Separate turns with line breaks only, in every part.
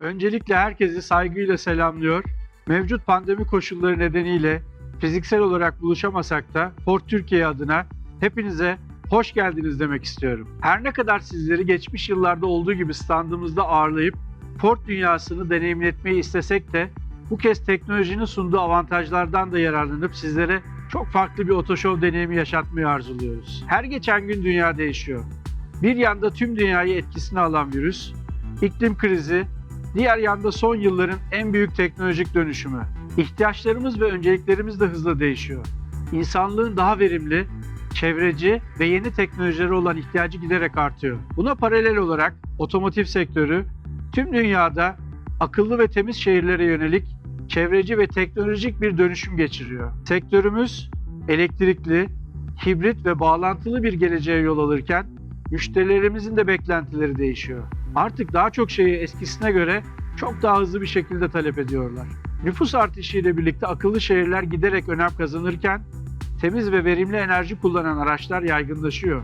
Öncelikle herkesi saygıyla selamlıyor. Mevcut pandemi koşulları nedeniyle fiziksel olarak buluşamasak da Ford Türkiye adına hepinize hoş geldiniz demek istiyorum. Her ne kadar sizleri geçmiş yıllarda olduğu gibi standımızda ağırlayıp Ford dünyasını deneyimletmeyi istesek de bu kez teknolojinin sunduğu avantajlardan da yararlanıp sizlere çok farklı bir otoşov deneyimi yaşatmayı arzuluyoruz. Her geçen gün dünya değişiyor. Bir yanda tüm dünyayı etkisine alan virüs, iklim krizi, diğer yanda son yılların en büyük teknolojik dönüşümü. İhtiyaçlarımız ve önceliklerimiz de hızla değişiyor. İnsanlığın daha verimli, çevreci ve yeni teknolojilere olan ihtiyacı giderek artıyor. Buna paralel olarak otomotiv sektörü tüm dünyada akıllı ve temiz şehirlere yönelik çevreci ve teknolojik bir dönüşüm geçiriyor. Sektörümüz elektrikli, hibrit ve bağlantılı bir geleceğe yol alırken müşterilerimizin de beklentileri değişiyor. Artık daha çok şeyi eskisine göre çok daha hızlı bir şekilde talep ediyorlar. Nüfus artışıyla birlikte akıllı şehirler giderek önem kazanırken temiz ve verimli enerji kullanan araçlar yaygınlaşıyor.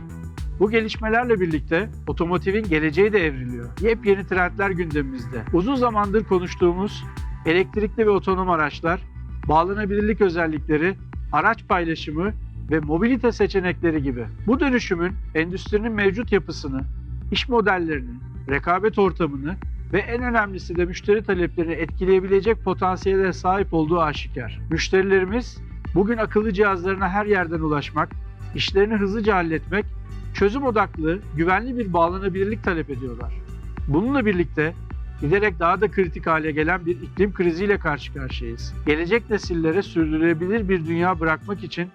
Bu gelişmelerle birlikte otomotivin geleceği de evriliyor. Yepyeni trendler gündemimizde. Uzun zamandır konuştuğumuz elektrikli ve otonom araçlar, bağlanabilirlik özellikleri, araç paylaşımı ve mobilite seçenekleri gibi. Bu dönüşümün endüstrinin mevcut yapısını, iş modellerini, rekabet ortamını ve en önemlisi de müşteri taleplerini etkileyebilecek potansiyele sahip olduğu aşikar. Müşterilerimiz bugün akıllı cihazlarına her yerden ulaşmak, işlerini hızlıca halletmek, çözüm odaklı, güvenli bir bağlanabilirlik talep ediyorlar. Bununla birlikte giderek daha da kritik hale gelen bir iklim kriziyle karşı karşıyayız. Gelecek nesillere sürdürülebilir bir dünya bırakmak için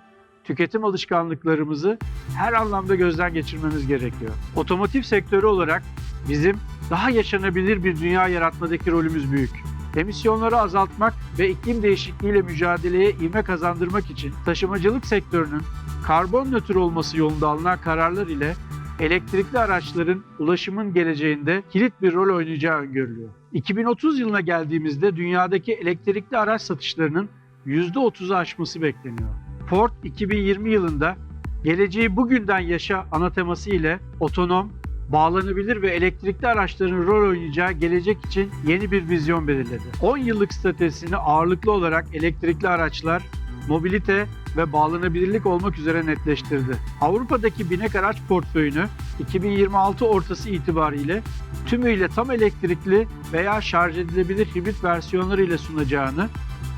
tüketim alışkanlıklarımızı her anlamda gözden geçirmemiz gerekiyor. Otomotiv sektörü olarak bizim daha yaşanabilir bir dünya yaratmadaki rolümüz büyük. Emisyonları azaltmak ve iklim değişikliğiyle mücadeleye ivme kazandırmak için taşımacılık sektörünün karbon nötr olması yolunda alınan kararlar ile elektrikli araçların ulaşımın geleceğinde kilit bir rol oynayacağı öngörülüyor. 2030 yılına geldiğimizde dünyadaki elektrikli araç satışlarının %30'u aşması bekleniyor. Ford 2020 yılında geleceği bugünden yaşa ana teması ile otonom, bağlanabilir ve elektrikli araçların rol oynayacağı gelecek için yeni bir vizyon belirledi. 10 yıllık stratejisini ağırlıklı olarak elektrikli araçlar, mobilite ve bağlanabilirlik olmak üzere netleştirdi. Avrupa'daki binek araç portföyünü 2026 ortası itibariyle tümüyle tam elektrikli veya şarj edilebilir hibrit versiyonları ile sunacağını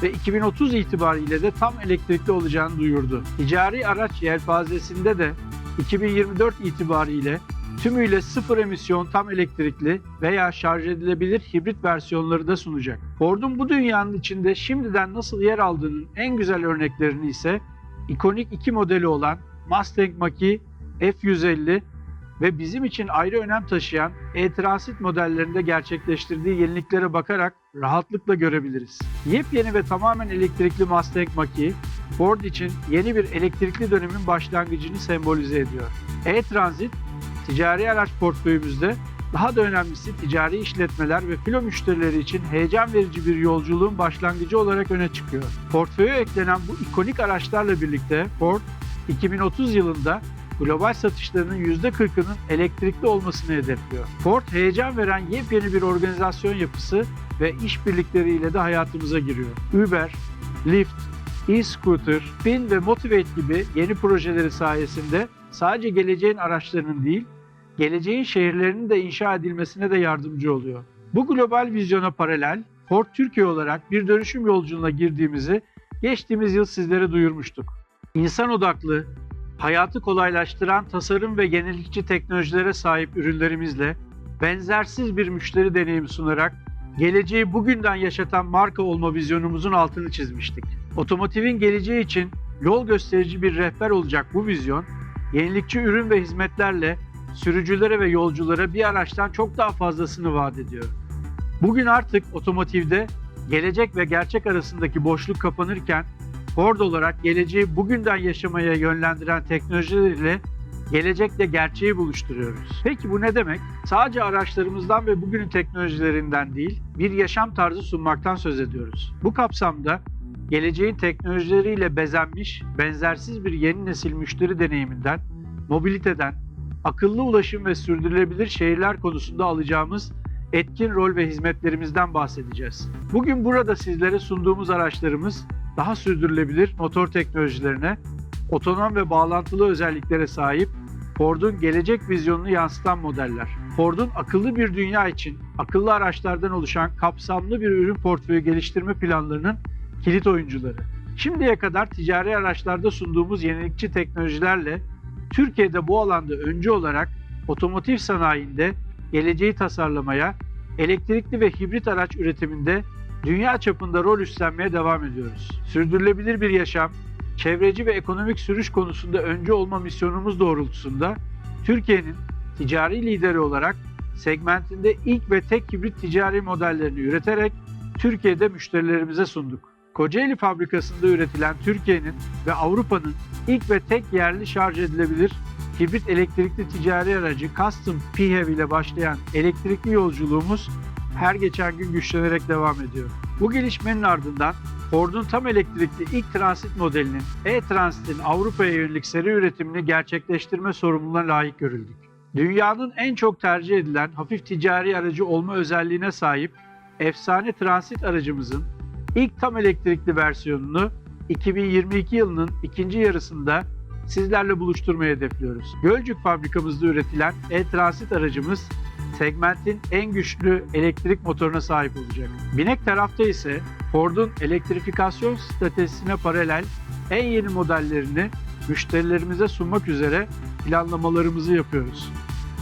ve 2030 itibariyle de tam elektrikli olacağını duyurdu. Ticari araç yelpazesinde de 2024 itibariyle tümüyle sıfır emisyon tam elektrikli veya şarj edilebilir hibrit versiyonları da sunacak. Ford'un bu dünyanın içinde şimdiden nasıl yer aldığının en güzel örneklerini ise ikonik iki modeli olan Mustang Mach-E F150 ve bizim için ayrı önem taşıyan e-Transit modellerinde gerçekleştirdiği yeniliklere bakarak rahatlıkla görebiliriz. Yepyeni ve tamamen elektrikli Mustang Mach-E, Ford için yeni bir elektrikli dönemin başlangıcını sembolize ediyor. E-Transit, ticari araç portföyümüzde daha da önemlisi ticari işletmeler ve filo müşterileri için heyecan verici bir yolculuğun başlangıcı olarak öne çıkıyor. Portföye eklenen bu ikonik araçlarla birlikte Ford, 2030 yılında global satışlarının %40'ının elektrikli olmasını hedefliyor. Ford heyecan veren yepyeni bir organizasyon yapısı ve işbirlikleriyle de hayatımıza giriyor. Uber, Lyft, e-scooter, Spin ve Motivate gibi yeni projeleri sayesinde sadece geleceğin araçlarının değil, geleceğin şehirlerinin de inşa edilmesine de yardımcı oluyor. Bu global vizyona paralel Ford Türkiye olarak bir dönüşüm yolculuğuna girdiğimizi geçtiğimiz yıl sizlere duyurmuştuk. İnsan odaklı, hayatı kolaylaştıran tasarım ve yenilikçi teknolojilere sahip ürünlerimizle benzersiz bir müşteri deneyimi sunarak geleceği bugünden yaşatan marka olma vizyonumuzun altını çizmiştik. Otomotivin geleceği için yol gösterici bir rehber olacak bu vizyon, yenilikçi ürün ve hizmetlerle sürücülere ve yolculara bir araçtan çok daha fazlasını vaat ediyor. Bugün artık otomotivde gelecek ve gerçek arasındaki boşluk kapanırken Ford olarak geleceği bugünden yaşamaya yönlendiren teknolojilerle gelecekle gerçeği buluşturuyoruz. Peki bu ne demek? Sadece araçlarımızdan ve bugünün teknolojilerinden değil, bir yaşam tarzı sunmaktan söz ediyoruz. Bu kapsamda geleceğin teknolojileriyle bezenmiş, benzersiz bir yeni nesil müşteri deneyiminden, mobiliteden, akıllı ulaşım ve sürdürülebilir şehirler konusunda alacağımız etkin rol ve hizmetlerimizden bahsedeceğiz. Bugün burada sizlere sunduğumuz araçlarımız daha sürdürülebilir motor teknolojilerine, otonom ve bağlantılı özelliklere sahip Ford'un gelecek vizyonunu yansıtan modeller. Ford'un akıllı bir dünya için akıllı araçlardan oluşan kapsamlı bir ürün portföyü geliştirme planlarının kilit oyuncuları. Şimdiye kadar ticari araçlarda sunduğumuz yenilikçi teknolojilerle Türkiye'de bu alanda öncü olarak otomotiv sanayinde geleceği tasarlamaya, elektrikli ve hibrit araç üretiminde dünya çapında rol üstlenmeye devam ediyoruz. Sürdürülebilir bir yaşam, çevreci ve ekonomik sürüş konusunda öncü olma misyonumuz doğrultusunda Türkiye'nin ticari lideri olarak segmentinde ilk ve tek hibrit ticari modellerini üreterek Türkiye'de müşterilerimize sunduk. Kocaeli fabrikasında üretilen Türkiye'nin ve Avrupa'nın ilk ve tek yerli şarj edilebilir hibrit elektrikli ticari aracı Custom PHEV ile başlayan elektrikli yolculuğumuz her geçen gün güçlenerek devam ediyor. Bu gelişmenin ardından Ford'un tam elektrikli ilk transit modelinin e-Transit'in Avrupa'ya yönelik seri üretimini gerçekleştirme sorumluluğuna layık görüldük. Dünyanın en çok tercih edilen hafif ticari aracı olma özelliğine sahip efsane transit aracımızın ilk tam elektrikli versiyonunu 2022 yılının ikinci yarısında sizlerle buluşturmayı hedefliyoruz. Gölcük fabrikamızda üretilen e-transit aracımız segmentin en güçlü elektrik motoruna sahip olacak. Binek tarafta ise Ford'un elektrifikasyon stratejisine paralel en yeni modellerini müşterilerimize sunmak üzere planlamalarımızı yapıyoruz.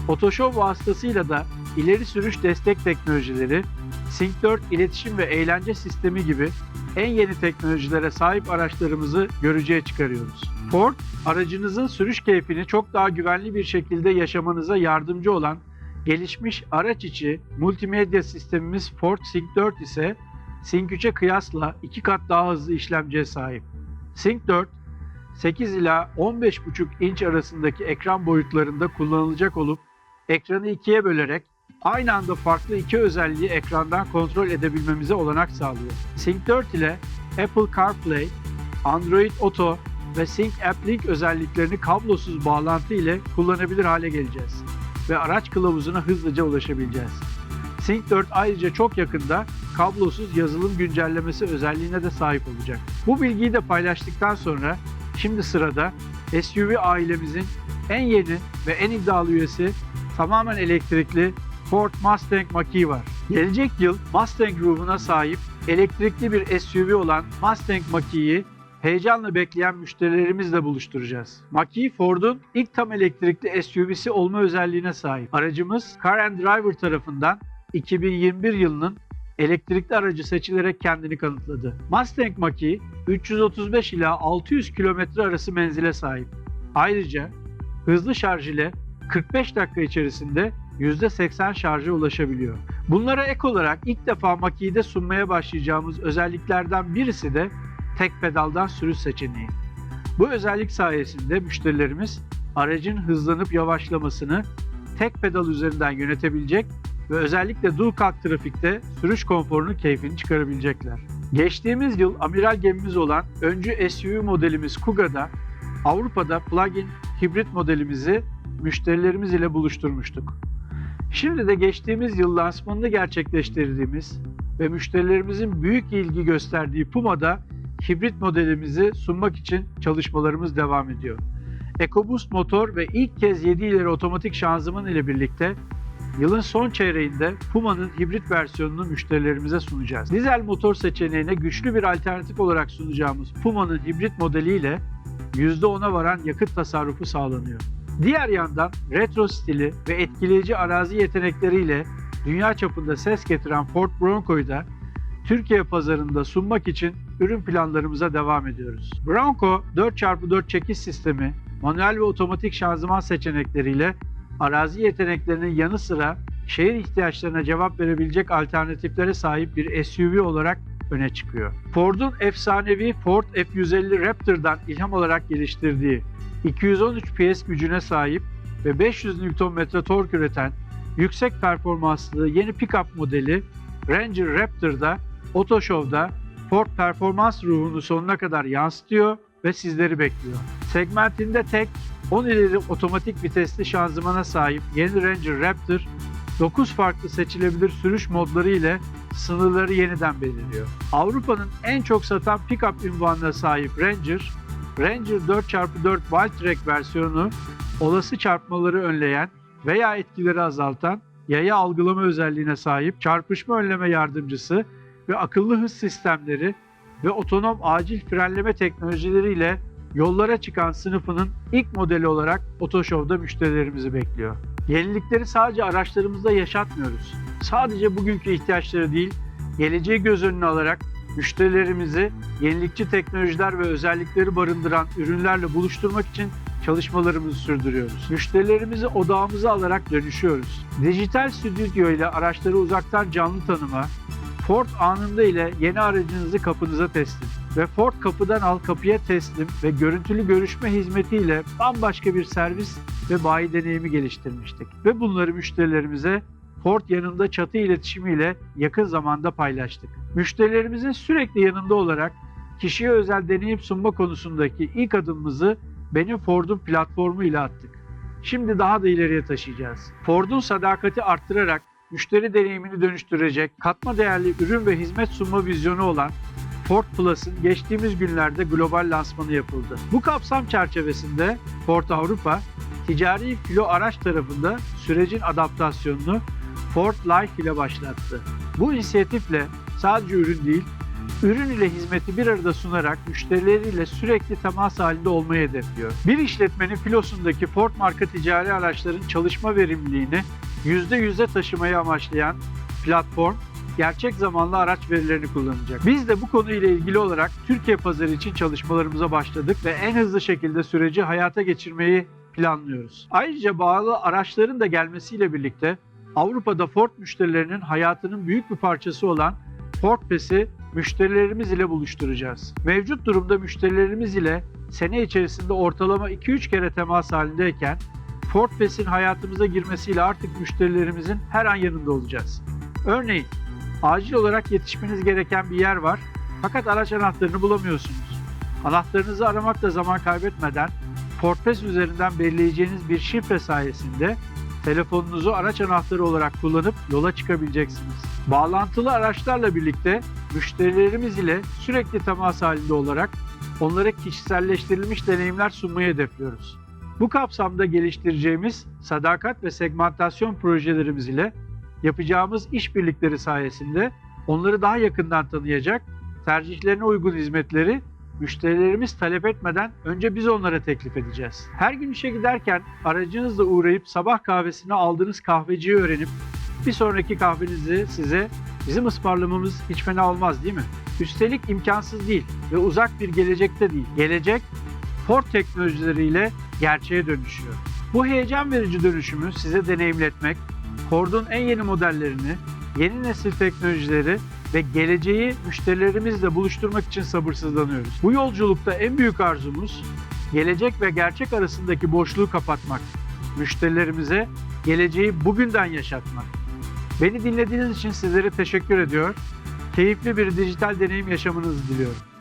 Otoshow vasıtasıyla da ileri sürüş destek teknolojileri, Sync 4 iletişim ve eğlence sistemi gibi en yeni teknolojilere sahip araçlarımızı görücüye çıkarıyoruz. Ford, aracınızın sürüş keyfini çok daha güvenli bir şekilde yaşamanıza yardımcı olan gelişmiş araç içi multimedya sistemimiz Ford Sync 4 ise Sync 3'e kıyasla 2 kat daha hızlı işlemciye sahip. Sync 4, 8 ila 15,5 inç arasındaki ekran boyutlarında kullanılacak olup ekranı ikiye bölerek aynı anda farklı iki özelliği ekrandan kontrol edebilmemize olanak sağlıyor. Sync 4 ile Apple CarPlay, Android Auto ve Sync App Link özelliklerini kablosuz bağlantı ile kullanabilir hale geleceğiz ve araç kılavuzuna hızlıca ulaşabileceğiz. Sync 4 ayrıca çok yakında kablosuz yazılım güncellemesi özelliğine de sahip olacak. Bu bilgiyi de paylaştıktan sonra şimdi sırada SUV ailemizin en yeni ve en iddialı üyesi tamamen elektrikli Ford Mustang Mach-E var. Gelecek yıl Mustang ruhuna sahip elektrikli bir SUV olan Mustang Mach-E'yi heyecanla bekleyen müşterilerimizle buluşturacağız. Mach-E Ford'un ilk tam elektrikli SUV'si olma özelliğine sahip. Aracımız Car and Driver tarafından 2021 yılının elektrikli aracı seçilerek kendini kanıtladı. Mustang Mach-E 335 ila 600 kilometre arası menzile sahip. Ayrıca hızlı şarj ile 45 dakika içerisinde %80 şarja ulaşabiliyor. Bunlara ek olarak ilk defa Mach-E'de sunmaya başlayacağımız özelliklerden birisi de tek pedaldan sürüş seçeneği. Bu özellik sayesinde müşterilerimiz aracın hızlanıp yavaşlamasını tek pedal üzerinden yönetebilecek ve özellikle dual kalk trafikte sürüş konforunun keyfini çıkarabilecekler. Geçtiğimiz yıl amiral gemimiz olan öncü SUV modelimiz Kuga'da Avrupa'da plug-in hibrit modelimizi müşterilerimiz ile buluşturmuştuk. Şimdi de geçtiğimiz yıl lansmanını gerçekleştirdiğimiz ve müşterilerimizin büyük ilgi gösterdiği Puma'da hibrit modelimizi sunmak için çalışmalarımız devam ediyor. EcoBoost motor ve ilk kez 7 ileri otomatik şanzıman ile birlikte yılın son çeyreğinde Puma'nın hibrit versiyonunu müşterilerimize sunacağız. Dizel motor seçeneğine güçlü bir alternatif olarak sunacağımız Puma'nın hibrit modeliyle %10'a varan yakıt tasarrufu sağlanıyor. Diğer yandan retro stili ve etkileyici arazi yetenekleriyle dünya çapında ses getiren Ford Bronco'yu da Türkiye pazarında sunmak için ürün planlarımıza devam ediyoruz. Bronco 4x4 çekiş sistemi, manuel ve otomatik şanzıman seçenekleriyle arazi yeteneklerinin yanı sıra şehir ihtiyaçlarına cevap verebilecek alternatiflere sahip bir SUV olarak öne çıkıyor. Ford'un efsanevi Ford F-150 Raptor'dan ilham olarak geliştirdiği 213 PS gücüne sahip ve 500 Nm tork üreten yüksek performanslı yeni pick-up modeli Ranger Raptor'da Otoshow'da Ford performans ruhunu sonuna kadar yansıtıyor ve sizleri bekliyor. Segmentinde tek 10 ileri otomatik vitesli şanzımana sahip yeni Ranger Raptor 9 farklı seçilebilir sürüş modları ile sınırları yeniden belirliyor. Avrupa'nın en çok satan pick-up ünvanına sahip Ranger, Ranger 4x4 Wild Track versiyonu olası çarpmaları önleyen veya etkileri azaltan yaya algılama özelliğine sahip çarpışma önleme yardımcısı ve akıllı hız sistemleri ve otonom acil frenleme teknolojileriyle yollara çıkan sınıfının ilk modeli olarak Otoshow'da müşterilerimizi bekliyor. Yenilikleri sadece araçlarımızda yaşatmıyoruz. Sadece bugünkü ihtiyaçları değil, geleceği göz önüne alarak müşterilerimizi yenilikçi teknolojiler ve özellikleri barındıran ürünlerle buluşturmak için çalışmalarımızı sürdürüyoruz. Müşterilerimizi odağımıza alarak dönüşüyoruz. Dijital stüdyo ile araçları uzaktan canlı tanıma, Ford anında ile yeni aracınızı kapınıza teslim ve Ford kapıdan al kapıya teslim ve görüntülü görüşme hizmetiyle bambaşka bir servis ve bayi deneyimi geliştirmiştik. Ve bunları müşterilerimize Ford yanında çatı iletişimiyle yakın zamanda paylaştık. Müşterilerimizin sürekli yanında olarak kişiye özel deneyim sunma konusundaki ilk adımımızı benim Ford'un platformu ile attık. Şimdi daha da ileriye taşıyacağız. Ford'un sadakati arttırarak müşteri deneyimini dönüştürecek katma değerli ürün ve hizmet sunma vizyonu olan Ford Plus'ın geçtiğimiz günlerde global lansmanı yapıldı. Bu kapsam çerçevesinde Ford Avrupa, ticari filo araç tarafında sürecin adaptasyonunu Ford Life ile başlattı. Bu inisiyatifle sadece ürün değil, ürün ile hizmeti bir arada sunarak müşterileriyle sürekli temas halinde olmayı hedefliyor. Bir işletmenin filosundaki Ford marka ticari araçların çalışma verimliliğini %100'e taşımayı amaçlayan platform gerçek zamanlı araç verilerini kullanacak. Biz de bu konuyla ilgili olarak Türkiye pazarı için çalışmalarımıza başladık ve en hızlı şekilde süreci hayata geçirmeyi planlıyoruz. Ayrıca bağlı araçların da gelmesiyle birlikte Avrupa'da Ford müşterilerinin hayatının büyük bir parçası olan Ford Pass'i müşterilerimiz ile buluşturacağız. Mevcut durumda müşterilerimiz ile sene içerisinde ortalama 2-3 kere temas halindeyken Ford Pass'in hayatımıza girmesiyle artık müşterilerimizin her an yanında olacağız. Örneğin acil olarak yetişmeniz gereken bir yer var fakat araç anahtarını bulamıyorsunuz. Anahtarınızı aramakta zaman kaybetmeden Ford Pass üzerinden belirleyeceğiniz bir şifre sayesinde telefonunuzu araç anahtarı olarak kullanıp yola çıkabileceksiniz. Bağlantılı araçlarla birlikte müşterilerimiz ile sürekli temas halinde olarak onlara kişiselleştirilmiş deneyimler sunmayı hedefliyoruz. Bu kapsamda geliştireceğimiz sadakat ve segmentasyon projelerimiz ile yapacağımız işbirlikleri sayesinde onları daha yakından tanıyacak, tercihlerine uygun hizmetleri müşterilerimiz talep etmeden önce biz onlara teklif edeceğiz. Her gün işe giderken aracınızla uğrayıp sabah kahvesini aldığınız kahveciyi öğrenip bir sonraki kahvenizi size bizim ısmarlamamız hiç fena olmaz değil mi? Üstelik imkansız değil ve uzak bir gelecekte değil. Gelecek Ford teknolojileriyle gerçeğe dönüşüyor. Bu heyecan verici dönüşümü size deneyimletmek, Ford'un en yeni modellerini, yeni nesil teknolojileri ve geleceği müşterilerimizle buluşturmak için sabırsızlanıyoruz. Bu yolculukta en büyük arzumuz gelecek ve gerçek arasındaki boşluğu kapatmak. Müşterilerimize geleceği bugünden yaşatmak. Beni dinlediğiniz için sizlere teşekkür ediyor. Keyifli bir dijital deneyim yaşamanızı diliyorum.